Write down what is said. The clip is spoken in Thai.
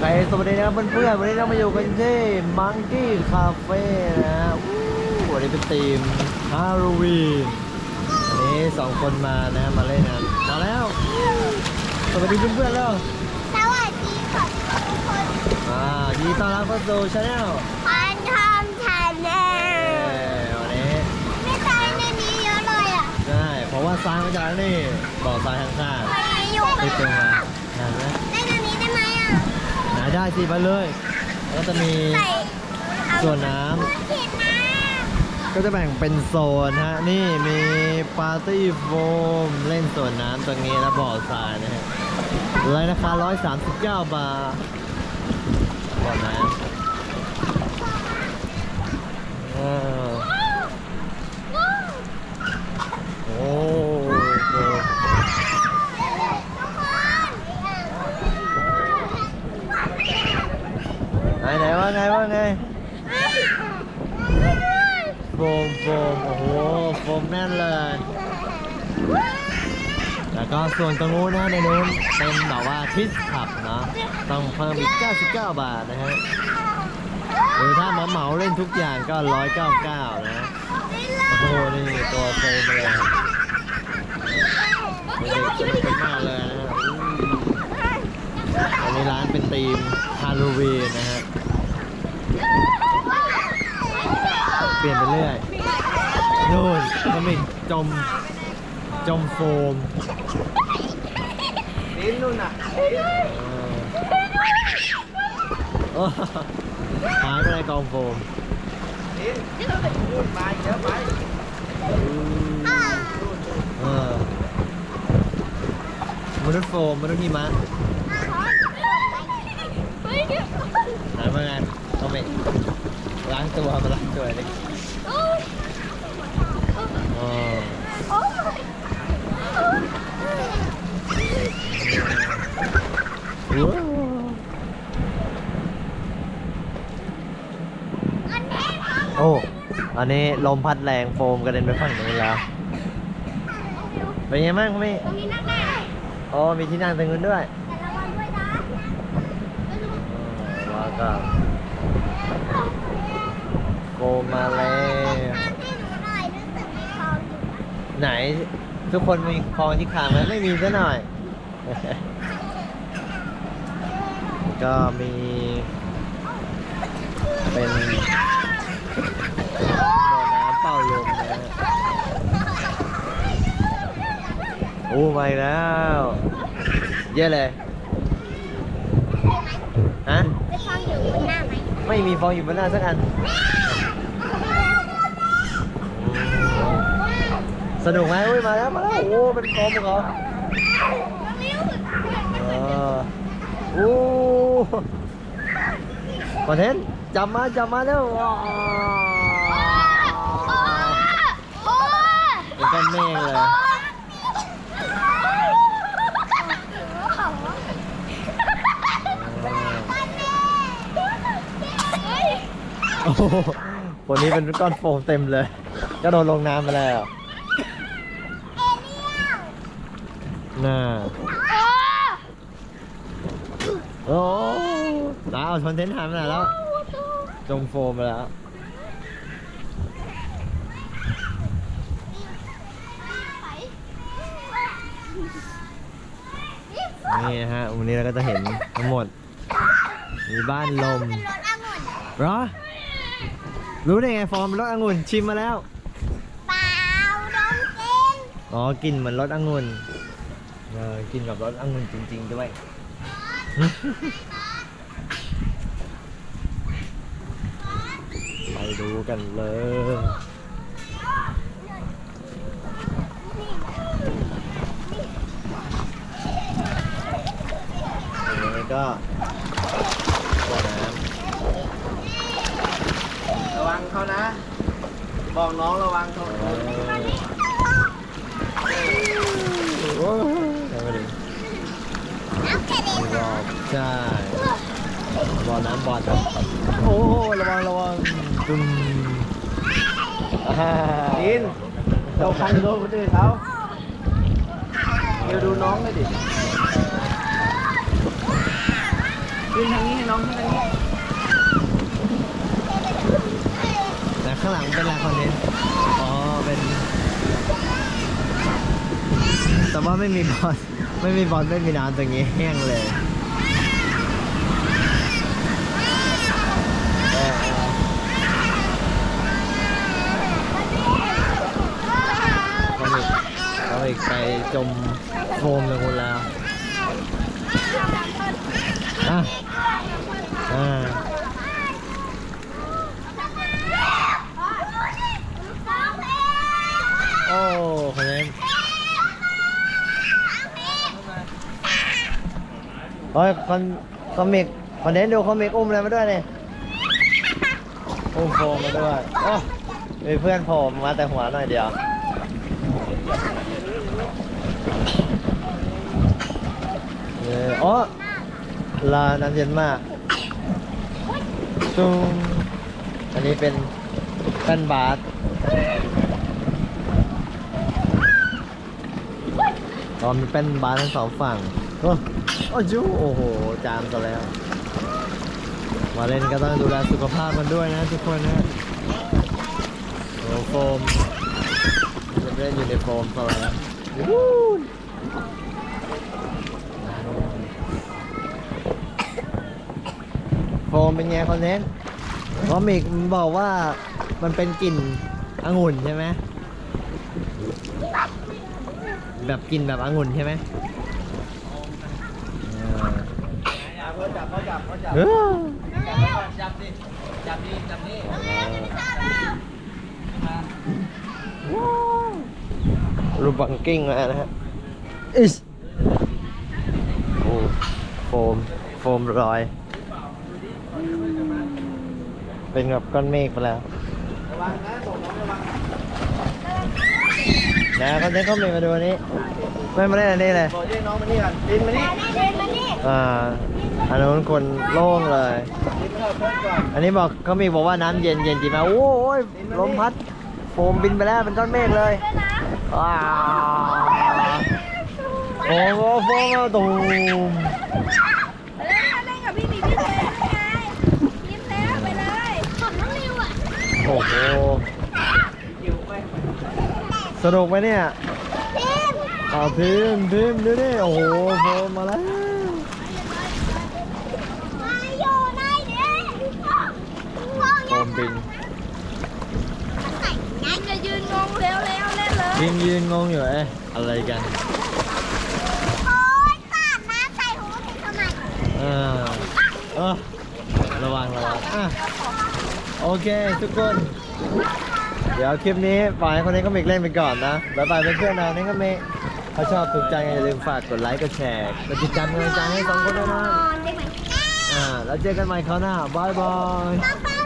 เคสวัสดีนะครับเพื่อนๆวันนี้เรามาอยู่กันที่มังกี้คาเฟ่นะฮะอู้วันนี้เป็นทีมฮาโลวีนวันนี้สองคนมานะฮะมาเล่นกันมาแล้ว สวัสดีเพื่อนๆแล้วสวัสดีค่ะทุกคนอ่ายินดีต้อนรับเข้าสู่ชาแนลพันทอมชาแนลวันนี้ไม่ตายในนี้เยอะเลยอะใช่เพราะว่าซ้ายมาจากนี่บ่อทรายข้างไปอยู่ๆที่เจอมาเห็นไหมเล่นอันนี้ได้ไหมอะ ไหนได้สิไปเลย แล้วจะมีใส่เอาส่วนน้ำผิดนะก็จะแบ่งเป็นโซนฮะ นี่มีปาร์ตี้โฟมเล่นสวนน้ำตรงนี้แล้วบ่อทรายนะฮะเลยราคา139 บาทบ่อน้ำเออโอ้โห ไหนว่าไงว่าไงโฟมโฟมโอ้โหโฟมแน่นเลย แล้วก็ส่วนตรงนู้นนะในนู้นเป็นแบบว่าคิสขับเนาะต้องเพิ่มอีก 99 บาทนะฮะหรือถ้าเหมาเหมาเล่นทุกอย่างก็ 199 นะโอ้โหนี่ตัวโฟมเลยเด็กๆสนุกกันมากเลยนะอันนี้ร้านเป็นธีม โลวีนนะฮะ เปลี่ยนไปเรื่อยนู่นมันมีจม จมโฟมลิ้นนู่นน่ะหายไปในกองโฟมลิ้นพูดมาเยอะไปเออมนุษย์โฟมมนุษย์หิมะ หายมาไงต้องไปล้างตัวมาล้างตัวเลยอ๋อว้าวโอ้ อันนี้ลมพัดแรงโฟมกระเด็นไปฝั่งนู้นแล้ว เป็นไงบ้างคุณพี่ตรงนี้นั่งได้อ๋อมีที่นั่งตรงนู้นด้วยแต่ระวังด้วยนะ อ๋อแล้ว ก็โฟมมาแล้วให้หนูหน่อยรู้สึกมีทองอยู่ไหนทุกคนมีคลองที่ขาไหมไม่มีซะหน่อย ก็มี เป็นบ่อน้ำเป่าลมนะฮะโอ้มาอีกแล้ว เยอะเลย ฮะไปท องอยู่บนหน้าไหมไม่มีฟองอยู่บนหน้าสักอัน สนุกไหมอุ้ยมาแล้วมาแล้วโอ้เป็นกลมเหรอเออโอ้คอนเทนต์จับมาจับมาแล้วว้าวเป็นก้อนเมฆเลย โอ้โหคนนี้เป็นก้อนโฟมเต็มเลย ก็โดนลงน้ำไปแล้วน่าโอ้ตาเอาคอนเทนต์หายไปไหนแล้ว จมโฟมไปแล้ว นี่นะฮะ วันนี้เราก็จะเห็นทั้งหมด มีบ้านลม เป็นรถองุ่นเหรอ รู้ได้ไงฟอร์มรสองุ่นชิมมาแล้ว เปล่าดมกินอ๋อกินเหมือนรสองุ่นเออกินแบบรสองุ่นจริง ๆ ด้วย ไปดูกันเลยอันนี้ก็บ่อน้ ระวังเขานะ บอกน้องระวังเขาโอ้ยเอาไปดิน้ำกรอบใช่บ่อน้ำบ่อน้ำโอ้ระวังระวังจุ่มอ่าลิ้นเราคันโดนคนอื่นเขาเดี๋ยวดูน้องเลยดินี่ทางนี้ให้น้องขึ้นทางนี้ แต่ข้างหลังเป็นอะไรคอนเทนต์อ๋อ เป็น แต่ว่าไม่มีบอลไม่มีบอลไม่มีน้ำตรงนี้แห้งเลยเขาอีกไปจมโฟมเลยคุณแล้วอะ อ่า โอ้คนนี้โอ้ยคนคอมิกคอนเทนต์ดูคอมิกอุ้มอะไรมาด้วยเนี่ยอุ้มโฟมมาด้วยโอ้มีเพื่อนผมมาแต่หัวหน่อยเดียวเอออ๋อลาน้ำเย็นมากตุ้งอันนี้เป็นแป้นบาสตอนมีเป็นบาร์ทั้งสองฝั่ง โอ้โอ้จูโอ้โห จามซะแล้ว มาเล่นก็ต้องดูแลสุขภาพกันด้วยนะทุกคนนะโอ้โฟมจะเล่นอยู่ในโฟมซะแล้ววู้โฟมเป็นไงคอนเทนต์เพราะมิกมันบอกว่ามันเป็นกลิ่นองุ่นใช่ไหมแบบกลิ่นแบบองุ่นใช่ไหม เขา จับเขาจับเขาจับเออจับดิจับดิจับนี่รูปบังกิ้งมานะฮะอิสโอ้โฟมโฟมลอย เป็นแบบก้อนเมฆไปแล้วนะส่งน้อนเขาจะเข้าเมฆมาดูอันนี้ ไม่มาเล่นอันนี้เลยบอกให้น้องมานี่กันดินมานี่อ่า อันนู้นคนโล่งเลย อันนี้บอกเขามีบอกว่าน้ำเย็นเย็นจริงไหมโอ้ยลมพัดโฟมบินไปแล้วเป็นก้อนเมฆเลยว้าวโอ้โหโฟมมาตูมเล่นเล่นกับพี่หมีพี่เทนไงยิ้มแล้วไปเลยผมน้องริวอะโอ้โหอยู่ไหมสนุกไหมเนี่ยพิมเอาพิมพ์พิมพ์ดูดิโอ้โหโฟมมาแล้ว มาอยู่ในนี้ มบินงั้นจะยืนงงเร็วๆเล่นเลย ยิงยืนงงอยู่เอ๊ะอะไรกันโอ๊ยสาดน้ำใส่หูติดทำไมเออเออระวังระวังอะโอเคทุกคน เดี๋ยวคลิปนี้ปล่อยให้คนนี้ก็มิกเล่นไปก่อนนะบ๊ายบายเพื่อนๆนะนี่ก็มิกถ้าชอบถูกใจอย่าลืมฝากกดไลค์กดแชร์กดติดตามกำลังใจให้สองคนด้วยนะนอนได้ไหมอ่าแล้วเจอกันใหม่คราวหน้าบ๊ายบาย ป้าป้า